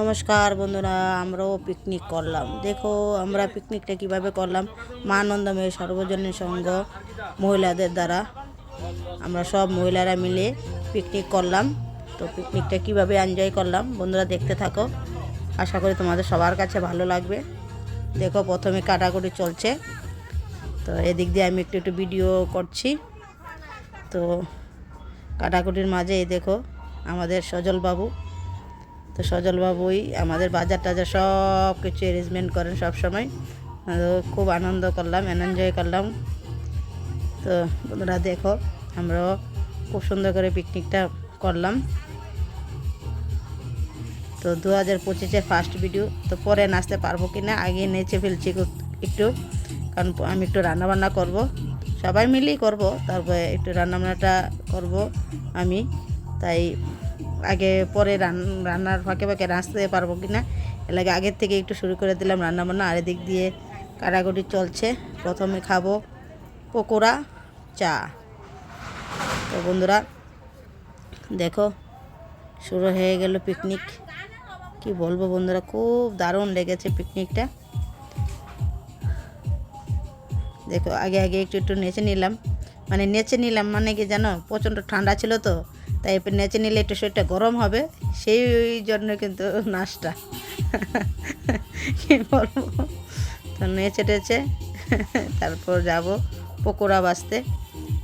নমস্কার বন্ধুরা, আমরাও পিকনিক করলাম। দেখো, আমরা পিকনিকটা কীভাবে করলাম? মা আনন্দময় সর্বজনীন সংঘ মহিলাদের দ্বারা। আমরা সব মহিলারা মিলে পিকনিক করলাম। তো পিকনিকটা কীভাবে এনজয় করলাম? বন্ধুরা, দেখতে থাকো। আশা করি তোমাদের সবার কাছে ভালো লাগবে। দেখো, প্রথমে কাটাকুটি চলছে। তো এদিক দিয়ে আমি একটু একটু ভিডিও করছি। তো কাটাকুটির মাঝে দেখো, আমাদের সজল বাবু তো সজলবাবুই আমাদের বাজার টাজার সব কিছু অ্যারেঞ্জমেন্ট করেন সব সময়। খুব আনন্দ করলাম এনজয় করলাম। তো বন্ধুরা দেখো, আমরাও খুব সুন্দর করে পিকনিকটা করলাম। তো দু হাজার পঁচিশের ফার্স্ট ভিডিও তো পরে নাচতে পারব কি না আগে নেচে ফেলছি একটু। কারণ আমি একটু রান্নাবান্না করব। সবাই মিলেই করব, তারপরে একটু রান্নাবান্নাটা করব আমি। তাই আগে পরে রান- রান্নার ফাঁকে ফাঁকে নাচতে পারব কি না এর লাগে আগের থেকে একটু শুরু করে দিলাম রান্নাবান্না। আর এদিক দিয়ে কাটাকুটি চলছে। প্রথমে খাব পকোড়া, চা। তো বন্ধুরা, দেখো, শুরু হয়ে গেল পিকনিক। কি বলব বন্ধুরা, খুব দারুণ লেগেছে পিকনিকটা। দেখো, আগে আগে একটু একটু নেচে নিলাম। মানে নেচে নিলাম মানে কি জানো, প্রচণ্ড ঠান্ডা ছিল তো। তাই এবার নেচে নিলে একটু শরীরটা গরম হবে, সেই জন্য কিন্তু নাচটা। বলব? তো নেচে টেচে তারপর যাব পকোড়া বাঁচতে।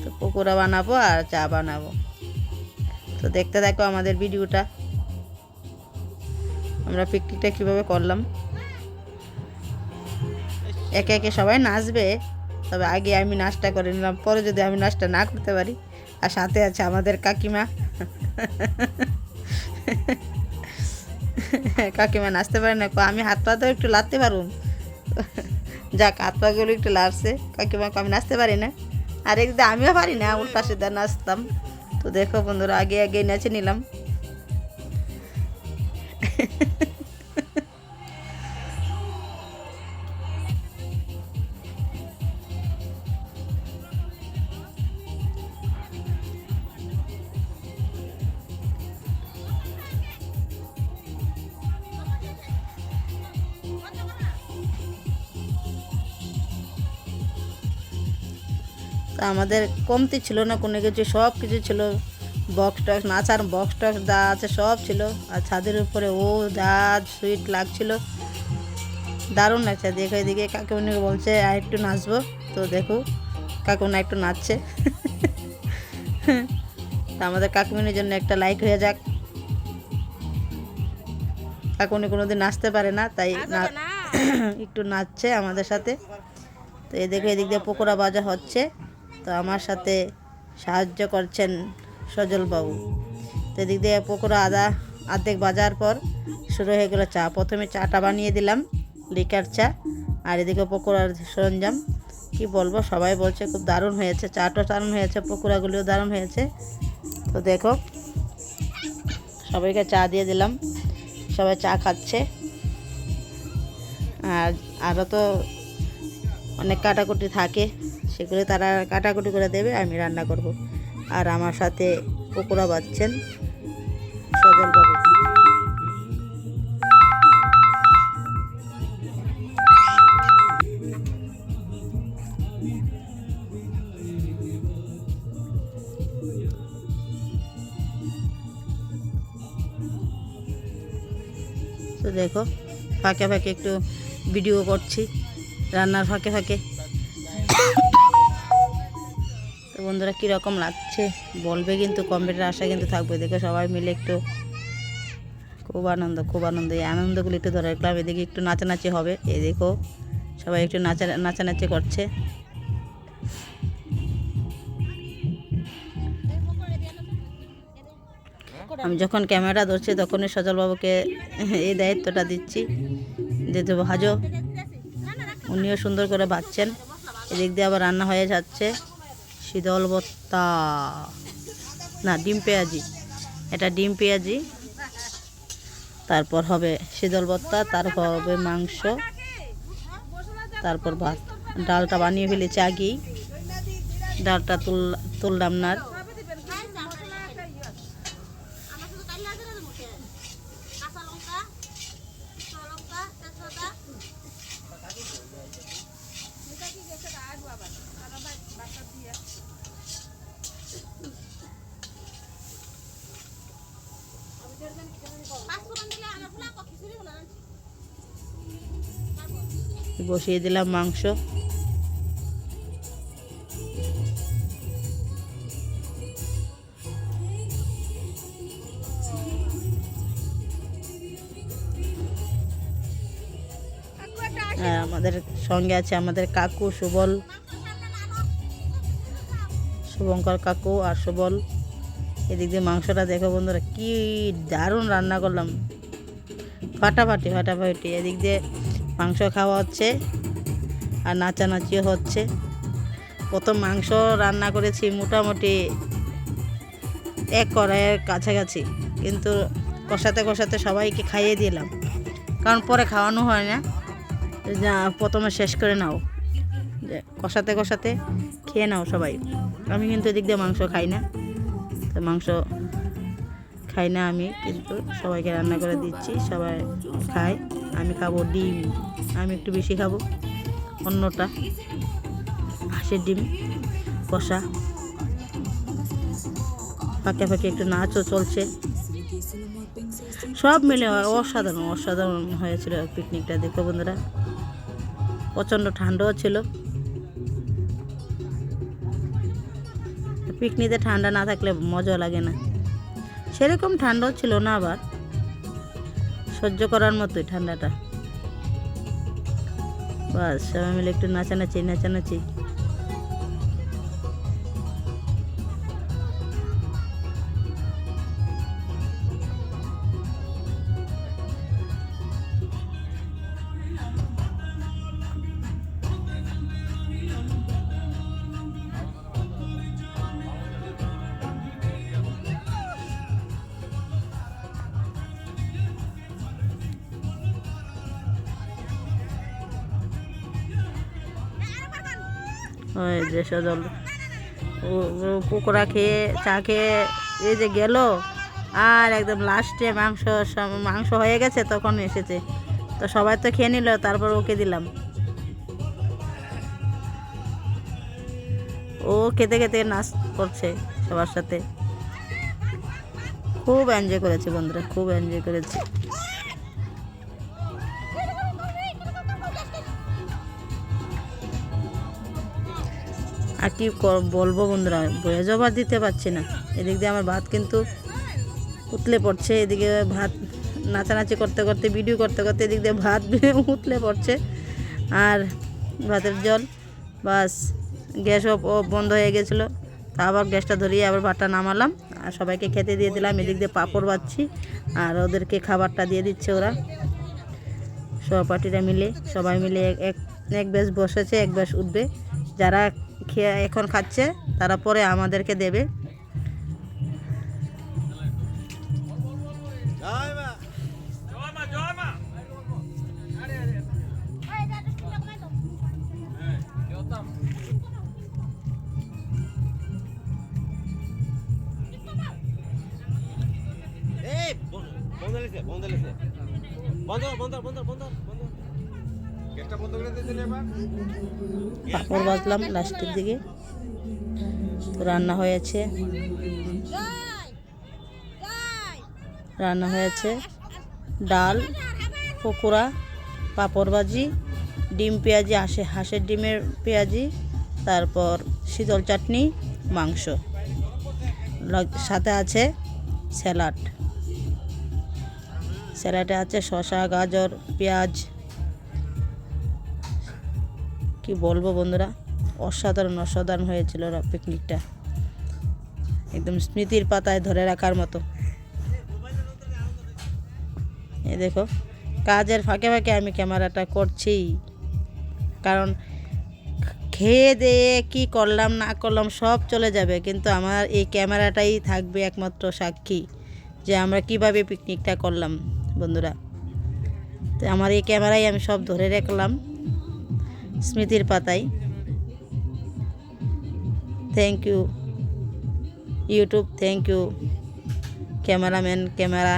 তো পকোড়া বানাবো আর চা বানাবো। তো দেখতে দেখো আমাদের ভিডিওটা। আমরা পিকনিকটা কীভাবে করলাম? একে একে সবাই নাচবে, তবে আগে আমি নাচটা করে নিলাম, পরে যদি আমি নাচটা না করতে পারি আর সাথে আছে আমাদের কাকিমা। কাকিমা নাচতে পারে না আমি হাত পা তো একটু লাড়তে পারুম যাক, হাত পাগুলো একটু লাড়ছে কাকিমাকে আমি নাচতে পারি না। আর একদিন আমিও পারি না, উল্টা সিধা নাচতাম। তো দেখো বন্ধুরা, আগে আগে নাচে নিলাম। তা আমাদের কমতি ছিল না কোনো কিছু সব কিছু ছিল। বক্স টক্স নাচার বক্স টক্স যা আছে সব ছিল। আর ছাদের উপরে ও যা সুইট লাগছিল। দারুণ লাগছে দেখে এদিকে কাকিমণিকে বলছে আর একটু নাচবো? তো দেখো কাকিমণি একটু নাচছে। তা আমাদের কাকিমণির জন্য একটা লাইক হয়ে যাক। কাকুনি কোনোদিন নাচতে পারে না তাই না- একটু নাচছে আমাদের সাথে। তো এদিকে এদিক দিয়ে পকোড়া ভাজা হচ্ছে। তো আমার সাথে সাহায্য করছেন সজলবাবু তো এদিক দিয়ে পকোড়া আদা অর্ধেক বাজার পর শুরু হয়ে গেলো চা। প্রথমে চাটা বানিয়ে দিলাম, লিকার চা, আর এদিকে পকোড়ার সরঞ্জাম। কি বলব, সবাই বলছে খুব দারুণ হয়েছে চাটাও দারুণ হয়েছে পকোড়াগুলিও দারুণ হয়েছে। তো দেখো, সবাইকে চা দিয়ে দিলাম, সবাই চা খাচ্ছে। আর আরও তো অনেক কাটাকুটি থাকে। সেগুলো তারা কাটাকুটি করে দেবে, আমি রান্না করব। আর আমার সাথে পকোড়া বাচ্ছেন তো দেখো, ফাঁকে ফাঁকে একটু ভিডিও করছি, রান্নার ফাঁকে ফাঁকে। বন্ধুরা, কীরকম লাগছে? বলবে কিন্তু কমেন্টের আশা কিন্তু থাকবে। দেখে সবাই মিলে একটু খুব আনন্দ খুব আনন্দ। এই আনন্দগুলো একটু ধরে রাখলাম। এদিকে একটু নাচানাচি হবে। এই দেখো, সবাই একটু নাচা, নাচানাচি করছে। আমি যখন ক্যামেরা ধরছি, তখনই সজলবাবুকে এই দায়িত্বটা দিচ্ছি। যে ভাজো উনিও সুন্দর করে ভাজছেন এদিক দিয়ে আবার রান্না হয়ে যাচ্ছে। শীতল ভত্তা না, ডিম পেঁয়াজি। এটা ডিম পেঁয়াজি। তারপর হবে শীতল ভত্তা তারপর হবে মাংস, তারপর ভাত। ডালটা বানিয়ে ফেলেছি আগেই। ডালটা তুল তুললাম না বসিয়ে দিলাম মাংস। আর আমাদের সঙ্গে আছে আমাদের কাকু সুবল। শুভঙ্কর কাকু আর সুবল। এদিক দিয়ে মাংসটা দেখো বন্ধুরা, কি দারুণ রান্না করলাম। ফাটাফাটি ফাটাফাটি। এদিক দিয়ে মাংস খাওয়া হচ্ছে আর নাচানাচিও হচ্ছে। প্রথম মাংস রান্না করেছি মোটামুটি এক কড়াইয়ের কাছাকাছি, কিন্তু কষাতে কষাতে সবাইকে খাইয়ে দিলাম। কারণ পরে খাওয়ানো হয় না। প্রথমে শেষ করে নাও। কষাতে কষাতে খেয়ে নাও সবাই। আমি কিন্তু এদিক দিয়ে মাংস খাই না। তো মাংস খাই না আমি, কিন্তু সবাইকে রান্না করে দিচ্ছি, সবাই খায়। আমি খাব ডিম। আমি একটু বেশি খাব। অন্যটা হাঁসের ডিম, কষা। ফাঁকে ফাঁকে একটু নাচও চলছে। সব মিলে অসাধারণ অসাধারণ হয়েছিল পিকনিকটা, দেখো বন্ধুরা। প্রচণ্ড ঠান্ডাও ছিল। পিকনিকে ঠান্ডা না থাকলে মজা লাগে না। সেরকম ঠান্ডাও ছিল না আবার। সহ্য করার মতোই ঠান্ডাটা। বাস সবাই মিলে একটু নাচানাচি নাচানাচি। যে সজল। ও খেয়ে, চা খেয়ে এই যে গেল। আর একদম লাস্টে মাংস মাংস হয়ে গেছে, তখন এসেছে। তো সবাই তো খেয়ে নিল, তারপর ওকে দিলাম। ও খেতে খেতে নাচ করছে সবার সাথে। খুব এনজয় করেছে বন্ধুরা, খুব এনজয় করেছে। আর কি বলব বন্ধুরা? বয়ে জবার দিতে পারছি না। এদিক দিয়ে আমার ভাত কিন্তু উতলে পড়ছে, এদিকে ভাত নাচানাচি করতে করতে ভিডিও করতে করতে এদিক দিয়ে ভাত উতলে পড়ছে। আর ভাতের জল, বাস গ্যাসও ও- বন্ধ হয়ে গেছিল। তা আবার গ্যাসটা ধরিয়ে আবার ভাতটা নামালাম। আর সবাইকে খেতে দিয়ে দিলাম, এদিক দিয়ে পাঁপড় বাচ্ছি। আর ওদেরকে খাবারটা দিয়ে দিচ্ছে ওরা। সহপাঠীরা মিলে, সবাই মিলে এক এক ব্যাস বসেছে, এক ব্যাস উঠবে। যারা খেয়ে এখন খাচ্ছে তারা পরে আমাদেরকে দেবে। বন্ধ বন্ধ বন্ধ বন্ধ বন্ধ। পাঁপড় বাজলাম লাস্টের দিকে। রান্না হয়েছে রান্না হয়েছে ডাল, পকোড়া, পাঁপড় ভাজি, ডিম পেঁয়াজি, হাঁসে হাঁসের ডিমের পেঁয়াজি, তারপর শীতল চাটনি, মাংস। সাথে আছে স্যালাড। স্যালাডে আছে শসা, গাজর, পেঁয়াজ কি বলব বন্ধুরা? অসাধারণ অসাধারণ হয়েছিল পিকনিকটা। একদম স্মৃতির পাতায় ধরে রাখার মতো। এই দেখো, কাজের ফাঁকে ফাঁকে আমি ক্যামেরাটা করছি। কারণ খেয়ে দিয়ে কি করলাম, না করলাম, সব চলে যাবে। কিন্তু আমার এই ক্যামেরাটাই থাকবে একমাত্র সাক্ষী যে আমরা কীভাবে পিকনিকটা করলাম, বন্ধুরা। তো আমার এই ক্যামেরাই আমি সব ধরে রাখলাম। স্মৃতির পাতায়। Thank you YouTube thank you cameraman camera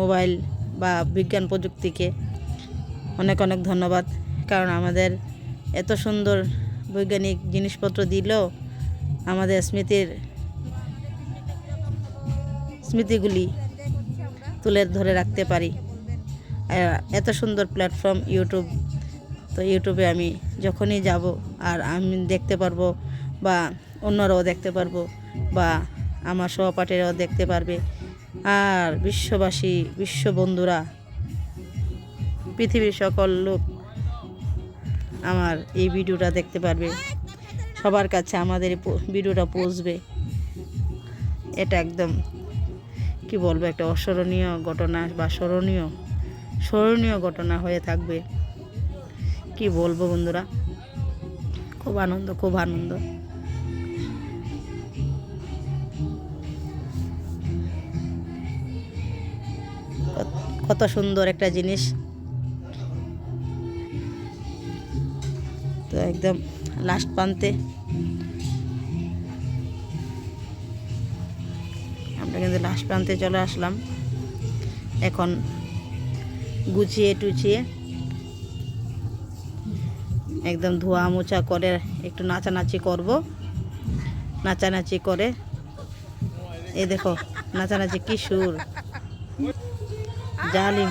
mobile বা বিজ্ঞান প্রযুক্তিকে অনেক অনেক ধন্যবাদ। কারণ আমাদের এত সুন্দর বৈজ্ঞানিক জিনিসপত্র দিলেও আমাদের স্মৃতির স্মৃতিগুলি তুলে ধরে রাখতে পারি। এত সুন্দর প্ল্যাটফর্ম ইউটিউব তো ইউটিউবে আমি যখনই যাব আর আমি দেখতে পারব বা অন্যরাও দেখতে পারব বা আমার সহপাঠীরাও দেখতে পারবে আর বিশ্ববাসী বিশ্ব বন্ধুরা পৃথিবীর সকল লোক আমার এই ভিডিওটা দেখতে পারবে। সবার কাছে আমাদের ভিডিওটা পৌঁছবে। এটা একদম কি বলব, একটা অস্মরণীয় ঘটনা বা স্মরণীয় স্মরণীয় ঘটনা হয়ে থাকবে। কি বলব বন্ধুরা? খুব আনন্দ খুব আনন্দ। কত- সুন্দর একটা জিনিস। তো একদম লাস্ট প্রান্তে। আমরা কিন্তু লাস্ট প্রান্তে চলে আসলাম। এখন গুছিয়ে টুচিয়ে একদম ধোয়া মোছা করে একটু নাচানাচি করব। নাচানাচি করে। এ দেখো, নাচানাচি কি সুর। জালিম।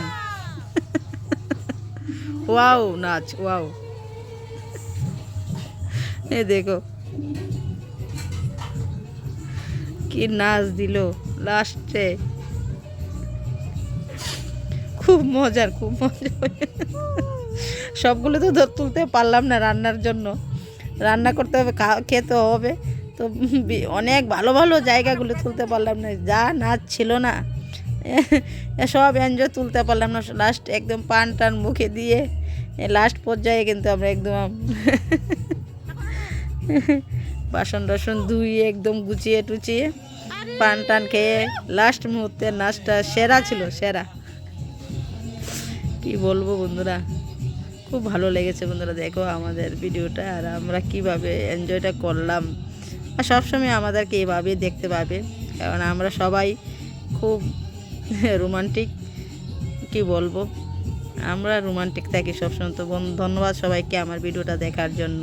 ওয়াও, নাচ, ওয়াও। এ দেখো। কি নাচ দিল লাস্টে। খুব মজার, খুব মজা সবগুলো তো ধর তুলতে পারলাম না রান্নার জন্য। রান্না করতে হবে খেতে হবে। তো অনেক ভালো ভালো জায়গাগুলো তুলতে পারলাম না, যা নাচ ছিল না। সব এনজয় তুলতে পারলাম না লাস্ট একদম পান টান মুখে দিয়ে লাস্ট পর্যায়ে কিন্তু আমরা একদম বাসন টাসন ধুয়ে একদম গুছিয়ে টুচিয়ে পান টান খেয়ে লাস্ট মুহূর্তে নাচটা সেরা ছিল, সেরা। কি বলব বন্ধুরা? খুব ভালো লেগেছে বন্ধুরা, দেখো আমাদের ভিডিওটা আর আমরা কীভাবে এনজয়টা করলাম। আর সবসময় আমাদেরকে এভাবে দেখতে পাবে, কারণ আমরা সবাই খুব রোমান্টিক কি বলব? আমরা রোমান্টিক থাকি সবসময়, তো ধন্যবাদ সবাইকে আমার ভিডিওটা দেখার জন্য।